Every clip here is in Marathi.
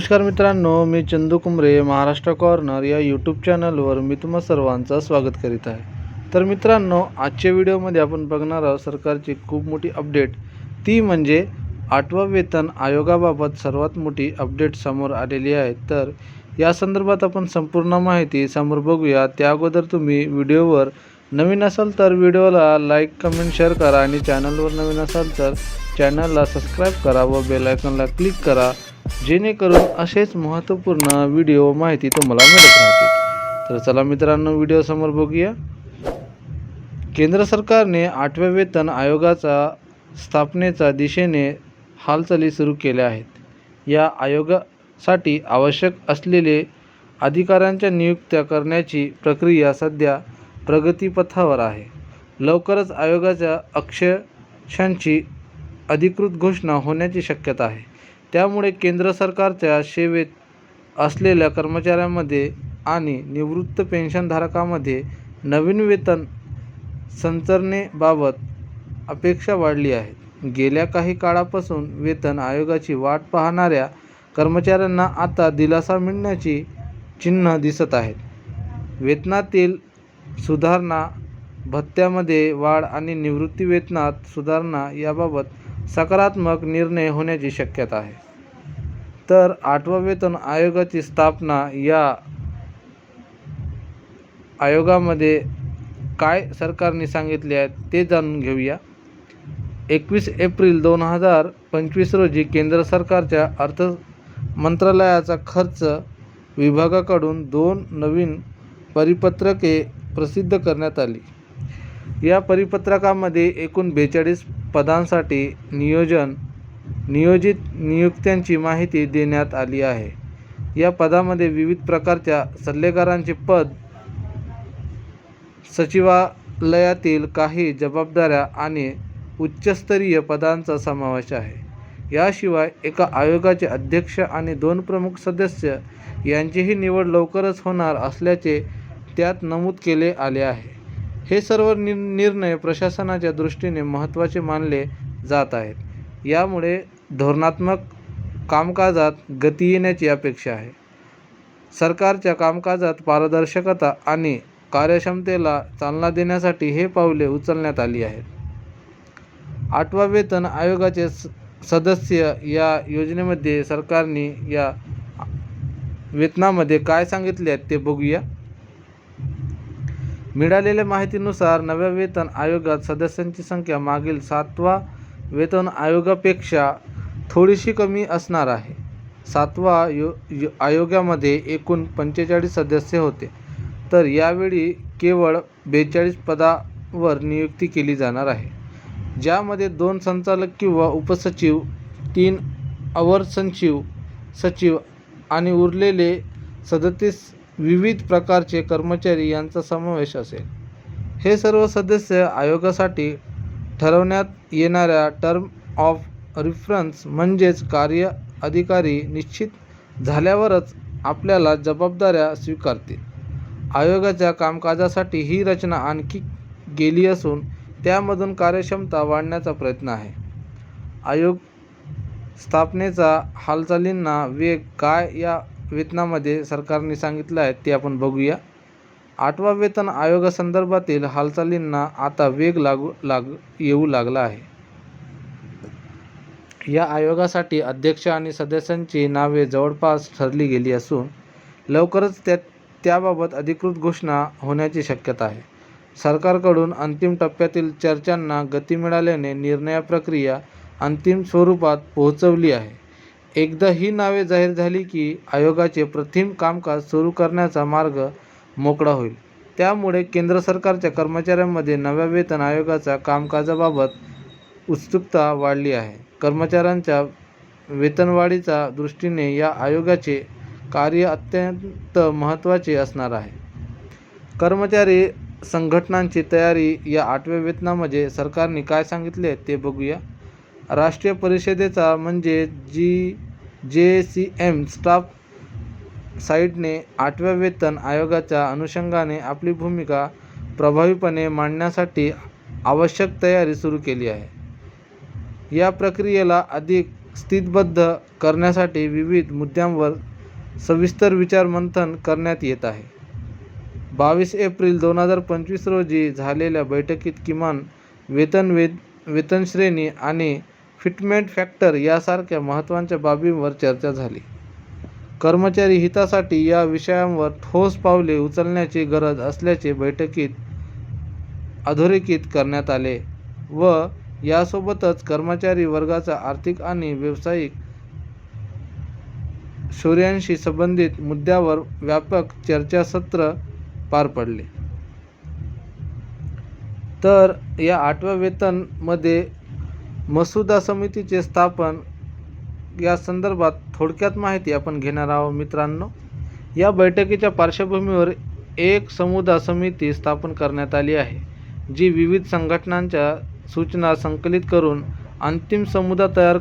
नमस्कार मित्रांनो मी चंदू कुंबरे महाराष्ट्र कॉर्नर या यूट्यूब चॅनलवर मी तुम्हा सर्वांचं स्वागत करीत आहे. तर मित्रांनो आजच्या व्हिडिओमध्ये आपण बघणार आहोत सरकारची खूप मोठी अपडेट ती म्हणजे आठवा वेतन आयोगाबाबत सर्वात मोठी अपडेट समोर आलेली आहे. तर या संदर्भात आपण संपूर्ण माहिती समोर बघूया. त्या अगोदर तुम्ही व्हिडिओवर नवीन असाल तर व्हिडिओला लाईक कमेंट शेअर करा आणि चॅनलवर नवीन असाल तर चॅनलला सबस्क्राईब करा व बेलायकनला क्लिक करा. जेणेकरून असेच महत्त्वपूर्ण व्हिडिओ माहिती तुम्हाला मिळत राहतील. तर चला मित्रांनो व्हिडिओ समोर बघूया. केंद्र सरकारने आठव्या वेतन आयोगाचा स्थापनेच्या दिशेने हालचाली सुरू केल्या आहेत. या आयोगासाठी आवश्यक असलेले अधिकाऱ्यांच्या नियुक्त्या करण्याची प्रक्रिया सध्या प्रगतीपथावर आहे. लवकरच आयोगाच्या अक्षांची अधिकृत घोषणा होण्याची शक्यता आहे. त्यामुळे केंद्र सरकारच्या सेवेत असलेल्या कर्मचाऱ्यांमध्ये आणि निवृत्त पेन्शनधारकांमध्ये नवीन वेतन संचरणेबाबत अपेक्षा वाढली आहे. गेल्या काही काळापासून वेतन आयोगाची वाट पाहणाऱ्या कर्मचाऱ्यांना आता दिलासा मिळण्याची चिन्ह दिसत आहेत. वेतनातील सुधारणा भत्त्यामध्ये वाढ आणि निवृत्ती वेतनात सुधारणा याबाबत सकारात्मक निर्णय होण्याची शक्यता आहे. तर आठवा वेतन आयोगाची स्थापना या आयोगामध्ये काय सरकारने सांगितले आहे ते जाणून घेऊया. एकवीस एप्रिल दोन हजार पंचवीस रोजी केंद्र सरकारच्या अर्थ मंत्रालयाचा खर्च विभागाकडून दोन नवीन परिपत्रके प्रसिद्ध करण्यात आली. या परिपत्रकामध्ये एकूण बेचाळीस पदांसाठी नियोजन नियोजित नियुक्त्यांची माहिती देण्यात आली आहे. या पदामध्ये विविध प्रकारच्या सल्लेगारांचे पद सचिवालयातील काही जबाबदाऱ्या आणि उच्चस्तरीय पदांचा समावेश आहे. याशिवाय एका आयोगाचे अध्यक्ष आणि दोन प्रमुख सदस्य यांचीही निवड लवकरच होणार असल्याचे त्यात नमूद केले आले आहे. हे सर्व नि निर्णय प्रशासनाच्या दृष्टीने महत्त्वाचे मानले जात आहेत. यामुळे धोरणात्मक कामकाजात गती येण्याची अपेक्षा आहे. सरकारच्या कामकाजात पारदर्शकता आणि कार्यक्षमतेला चालना देण्यासाठी हे पावले उचलण्यात आली आहेत. आठवा वेतन आयोगाचे स सदस्य या योजनेमध्ये सरकारने या वेतनामध्ये काय सांगितले आहेत ते बघूया. मिळालेल्या माहितीनुसार नव्या वेतन आयोगात सदस्यांची संख्या मागील सातवा वेतन आयोगापेक्षा थोडीशी कमी असणार आहे. सातवा यो यो आयोगामध्ये एकूण पंचेचाळीस सदस्य होते. तर यावेळी केवळ बेचाळीस पदावर नियुक्ती केली जाणार आहे. ज्यामध्ये दोन संचालक किंवा उपसचिव तीन अवर सचिव सचिव आणि उरलेले सदतीस विविध प्रकारचे कर्मचारी यांचा समावेश असेल. हे सर्व सदस्य आयोगासाठी ठरवण्यात येणाऱ्या टर्म ऑफ रिफरन्स म्हणजेच कार्य अधिकारी निश्चित झाल्यावरच आपल्याला जबाबदाऱ्या स्वीकारतील. आयोगाच्या कामकाजासाठी ही रचना आणखी गेली असून त्यामधून कार्यक्षमता वाढण्याचा प्रयत्न आहे. आयोग स्थापनेचा हालचालींना वेग काय या वेतनामध्ये सरकारने सांगितलं आहे ते आपण बघूया. आठवा वेतन आयोगासंदर्भातील हालचालींना आता वेग लागू लाग येऊ लागला आहे. या आयोगासाठी अध्यक्ष आणि सदस्यांची नावे जवळपास ठरली गेली असून लवकरच त्या त्याबाबत अधिकृत घोषणा होण्याची शक्यता आहे. सरकारकडून अंतिम टप्प्यातील चर्चांना गती मिळाल्याने निर्णय प्रक्रिया अंतिम स्वरूपात पोहोचवली आहे. एकदा ही नावे जाहीर झाली की आयोगाचे प्रथम कामकाज सुरू करण्याचा मार्ग मोकळा होईल. त्यामुळे केंद्र सरकारच्या कर्मचाऱ्यांमध्ये नव्या वेतन आयोगाच्या कामकाजाबाबत उत्सुकता वाढली आहे. कर्मचाऱ्यांच्या वेतनवाढीच्या दृष्टीने या आयोगाचे कार्य अत्यंत महत्त्वाचे असणार आहे. कर्मचारी संघटनांची तयारी या आठव्या वेतनामध्ये सरकारने काय सांगितले ते बघूया. राष्ट्रीय परिषदेचा म्हणजे जी जे सी एम स्टाफ साईटने आठव्या वेतन आयोगाच्या अनुषंगाने आपली भूमिका प्रभावीपणे मांडण्यासाठी आवश्यक तयारी सुरू केली आहे. या प्रक्रियेला अधिक स्थितबद्ध करण्यासाठी विविध मुद्द्यांवर सविस्तर विचारमंथन करण्यात येत आहे. बावीस एप्रिल दोन हजार पंचवीस रोजी झालेल्या बैठकीत किमान वेतन वेद वेतनश्रेणी आणि फिटमेंट फॅक्टर यासारख्या महत्त्वाच्या बाबींवर चर्चा झाली. कर्मचारी हितासाठी या विषयांवर ठोस पावले उचलण्याची गरज असल्याचे बैठकीत अधोरेखित करण्यात आले व यासोबतच कर्मचारी वर्गाचा आर्थिक आणि व्यावसायिक शौर्यांशी संबंधित मुद्द्यावर व्यापक चर्चासत्र पार पडले. तर या आठव्या वेतनमध्ये मसुदा समितीचे स्थापन या संदर्भात थोडक्यात माहिती आपण घेणार आहोत मित्रांनो. या बैठकीच्या पार्श्वभूमीवर एक समुदा समिती स्थापन करण्यात आली आहे जी विविध संघटनांच्या सूचना संकलित करून अंतिम समुदा तयार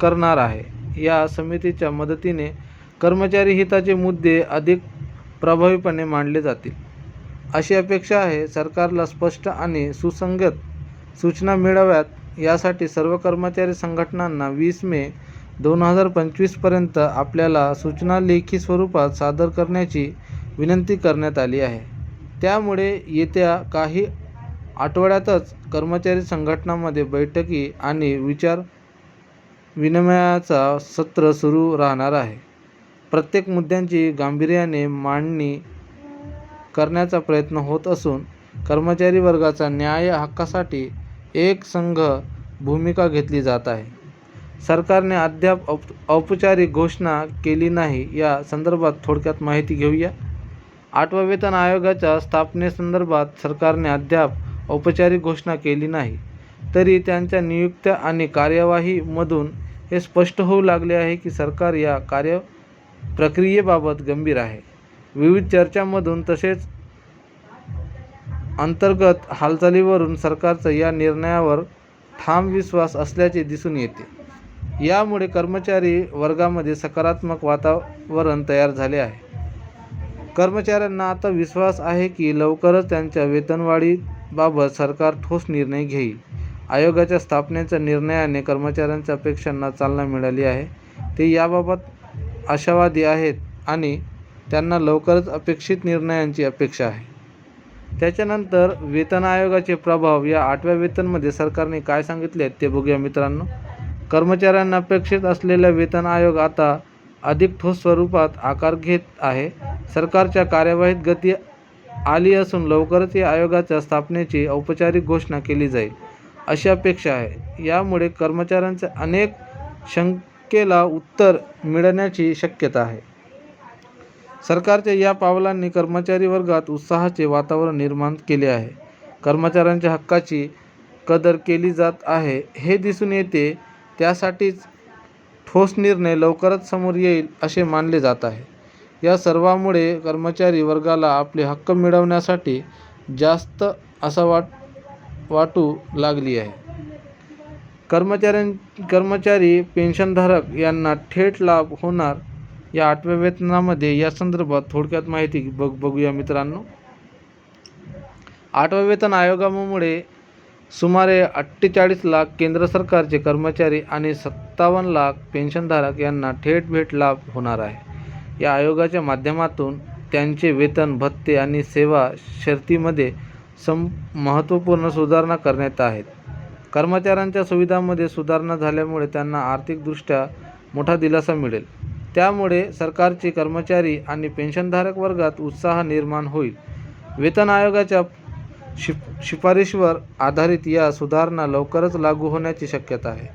करणार आहे. या समितीच्या मदतीने कर्मचारी हिताचे मुद्दे अधिक प्रभावीपणे मांडले जातील. अशी अपेक्षा आहे सरकारला स्पष्ट आणि सुसंगत सूचना मिळाव्यात यासाठी सर्व कर्मचारी संघटनांना वीस मे दोन हजार पंचवीसपर्यंत आपल्याला सूचना लेखी स्वरूपात सादर करण्याची विनंती करण्यात आली आहे. त्यामुळे येत्या काही आठवड्यातच कर्मचारी संघटनामध्ये बैठकी आणि विचार विनिमयाचा सत्र सुरू राहणार आहे. प्रत्येक मुद्द्यांची गांभीर्याने मांडणी करण्याचा प्रयत्न होत असून कर्मचारी वर्गाचा न्याय हक्कासाठी एक संघ भूमिका घेतली जात आहे. सरकारने अद्याप औप औपचारिक घोषणा केली नाही. या संदर्भात थोडक्यात माहिती घेऊया. आठवा वेतन आयोगाच्या स्थापनेसंदर्भात सरकारने अद्याप औपचारिक घोषणा केली नाही. तरी त्यांच्या नियुक्त्या आणि कार्यवाहीमधून हे स्पष्ट होऊ लागले आहे की सरकार या कार्य प्रक्रियेबाबत गंभीर आहे. विविध चर्चांमधून तसेच अंतर्गत हालचालीवरून सरकारचा या निर्णयावर ठाम विश्वास असल्याचे दिसून येते. यामुळे कर्मचारी वर्गामध्ये सकारात्मक वातावरण तयार झाले आहे. कर्मचाऱ्यांना आता विश्वास आहे की लवकरच त्यांच्या वेतनवाढीबाबत सरकार ठोस निर्णय घेईल. आयोगाच्या स्थापनेच्या निर्णयाने कर्मचाऱ्यांच्या अपेक्षांना चालना मिळाली आहे. ते याबाबत आशावादी आहेत आणि त्यांना लवकरच अपेक्षित निर्णयांची अपेक्षा आहे. त्याच्यानंतर वेतन आयोगाचे प्रभाव या आठव्या वेतनमध्ये सरकारने काय सांगितले आहेत ते बघूया मित्रांनो. कर्मचाऱ्यांना अपेक्षित असलेला वेतन आयोग आता अधिक ठोस स्वरूपात आकार घेत आहे. सरकारच्या कार्यवाहीत गती आली असून लवकरच या आयोगाच्या स्थापनेची औपचारिक घोषणा केली जाईल अशी अपेक्षा आहे. यामुळे कर्मचाऱ्यांच्या अनेक शंकेला उत्तर मिळण्याची शक्यता आहे. सरकारच्या या पावलांनी कर्मचारी वर्गात उत्साहाचे वातावरण निर्माण केले आहे. कर्मचाऱ्यांच्या हक्काची कदर केली जात आहे हे दिसून येते. त्यासाठीच ठोस निर्णय लवकरच समोर येईल असे मानले जात आहे. या सर्वामुळे कर्मचारी वर्गाला आपले हक्क मिळवण्यासाठी जास्त असा वाट वाटू लागली आहे. कर्मचाऱ्यां कर्मचारी पेन्शनधारक यांना थेट लाभ होणार या आठव्या वेतनामध्ये या संदर्भात थोडक्यात माहिती बघ बघूया मित्रांनो. आठव्या वेतन आयोगामुळे सुमारे अठ्ठेचाळीस लाख केंद्र सरकारचे कर्मचारी आणि सत्तावन्न लाख पेन्शनधारक यांना थेट भेट लाभ होणार आहे. या आयोगाच्या माध्यमातून त्यांचे वेतन भत्ते आणि सेवा शर्तीमध्ये सम महत्त्वपूर्ण सुधारणा करण्यात आहेत. कर्मचाऱ्यांच्या सुविधांमध्ये सुधारणा झाल्यामुळे त्यांना आर्थिकदृष्ट्या मोठा दिलासा मिळेल. त्यामुळे सरकारचे कर्मचारी आणि पेन्शनधारक वर्गात उत्साह निर्माण होईल. वेतन आयोगाच्या शिफ शिफारशीवर आधारित या सुधारणा लवकरच लागू होण्याची शक्यता आहे.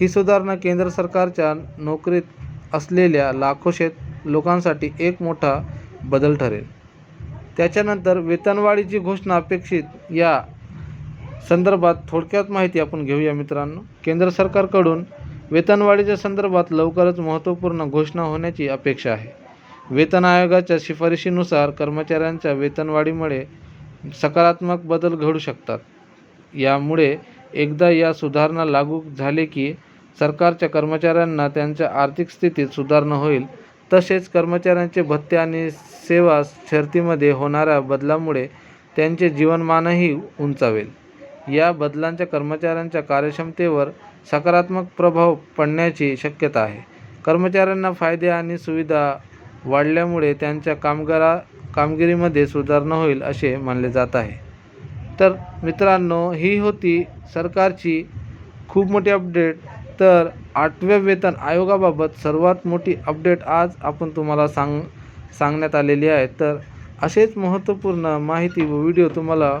ही सुधारणा केंद्र सरकारच्या नोकरीत असलेल्या लाखो शेत लोकांसाठी एक मोठा बदल ठरेल. त्याच्यानंतर वेतनवाढीची घोषणा अपेक्षित या संदर्भात थोडक्यात माहिती आपण घेऊया मित्रांनो. केंद्र सरकारकडून वेतनवाढीच्या संदर्भात लवकरच महत्त्वपूर्ण घोषणा होण्याची अपेक्षा आहे. वेतन आयोगाच्या शिफारशीनुसार कर्मचाऱ्यांच्या वेतनवाढीमुळे सकारात्मक बदल घडू शकतात. यामुळे एकदा या सुधारणा लागू झाले की सरकारच्या कर्मचाऱ्यांना त्यांच्या आर्थिक स्थितीत सुधारणा होईल. तसेच कर्मचाऱ्यांचे भत्ते आणि सेवा शर्तीमध्ये होणाऱ्या बदलामुळे त्यांचे जीवनमानही उंचावेल. या बदलांच्या कर्मचाऱ्यांच्या कार्यक्षमतेवर सकारात्मक प्रभाव पडण्याची शक्यता आहे. कर्मचाऱ्यांना फायदे आणि सुविधा वाढल्यामुळे त्यांच्या कामगारा कामगिरीमध्ये सुधारणा होईल असे मानले जात आहे. तर मित्रांनो ही होती सरकारची खूप मोठी अपडेट. तर आठव्या वेतन आयोगाबाबत सर्वात मोठी अपडेट आज आपण तुम्हाला सांग सांगण्यात आलेली आहे. तर असेच महत्त्वपूर्ण माहिती व व्हिडिओ तुम्हाला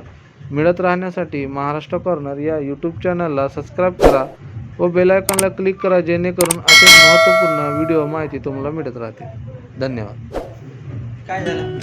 मिळत राहण्यासाठी महाराष्ट्र कॉर्नर या यूट्यूब चॅनलला सबस्क्राईब करा. व बेलायकॉनला क्लिक करा जेणेकरून असे महत्त्वपूर्ण व्हिडिओ माहिती तुम्हाला मिळत राहते धन्यवाद. काय झालं?